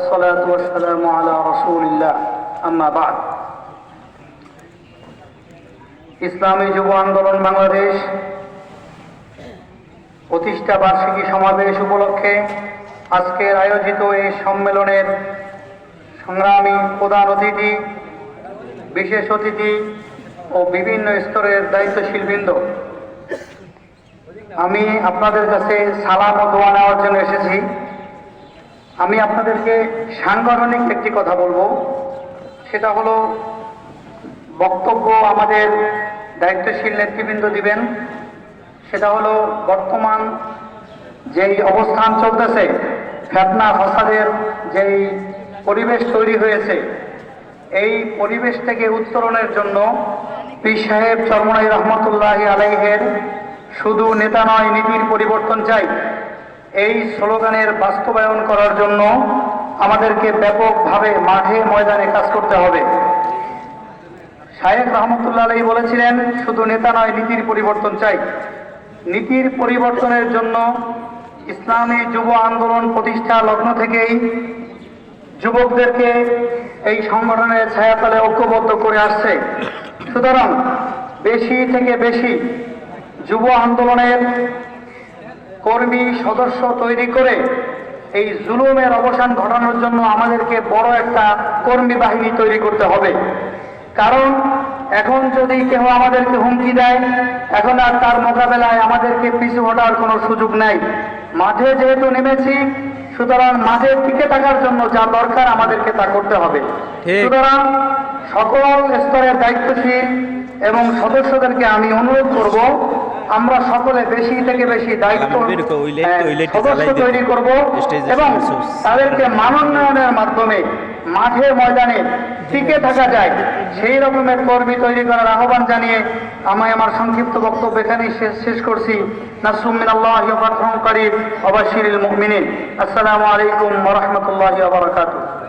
والصلاة والسلام على رسول الله أما بعد ইসলামী যুব আন্দোলন বাংলাদেশ প্রতিষ্ঠা বার্ষিকী সমাবেশ উপলক্ষে আজকের আয়োজিত এই সম্মেলনের সংগ্রামী প্রধান অতিথি বিশেষ অতিথি ও বিভিন্ন স্তরের দায়িত্বশীল বৃন্দ আমি আপনাদের কাছে সালাম ও দোয়া নেওয়ার জন্য এসেছি আমি আপনাদেরকে সাংগঠনিক একটি কথা বলব। সেটা হলো, বক্তব্য আমাদের দায়িত্বশীল নেতৃবৃন্দ দিবেন। সেটা হলো, বর্তমান যেই অবস্থান চলতেছে, ফেতনা ফসাদের যেই পরিবেশ তৈরি হয়েছে, এই পরিবেশ থেকে উত্তরণের জন্য পীর সাহেব চরমনাই রহমতুল্লাহ আলাইহের শুধু নেতা নয়, নীতির পরিবর্তন চাই। এই স্লোগানের বাস্তবায়ন করার জন্য আমাদেরকে ব্যাপকভাবে মাঠে ময়দানে কাজ করতে হবে। শাহেখ রহমতুল্লাহ আলাই বলেছিলেন, শুধু নেতা নয়, নীতির পরিবর্তন চাই। নীতির পরিবর্তনের জন্য ইসলামী যুব আন্দোলন প্রতিষ্ঠা লগ্ন থেকেই যুবকদেরকে এই সংগঠনের ছায়াতলে ঐক্যবদ্ধ করে আসছে। সুতরাং বেশি থেকে বেশি যুব আন্দোলনের কর্মী সদস্য তৈরি করে এই জুলুমের অবসান ঘটানোর জন্য আমাদেরকে বড় একটা কর্মী বাহিনী তৈরি করতে হবে। কারণ এখন যদি কেউ আমাদেরকে হুমকি দেয় এখন আর তার মোকাবেলায় আমাদেরকে পিছু হটার কোনো সুযোগ নাই। মাঠে যেহেতু নেমেছি সুতরাং মাঠে টিকে থাকার জন্য যা দরকার আমাদেরকে তা করতে হবে। সুতরাং সকল স্তরের দায়িত্বশীল এবং সদস্যদেরকে আমি অনুরোধ করব আমরা সকলে বেশি থেকে বেশি দায়িত্ব সদস্য তৈরি করব এবং তাদেরকে মানোন্নয়নের মাধ্যমে মাঠে ময়দানে টিকে থাকা যায়। সেই রকমের কর্মী তৈরি করার আহ্বান জানিয়ে আমি আমার সংক্ষিপ্ত বক্তব্য এখানেই শেষ শেষ করছি। নাসুমিন আল্লাহ করিম অবাশিরিল মুমিনিন। আসসালামু আলাইকুম রাহমাতুল্লাহি বারাকাতুহু।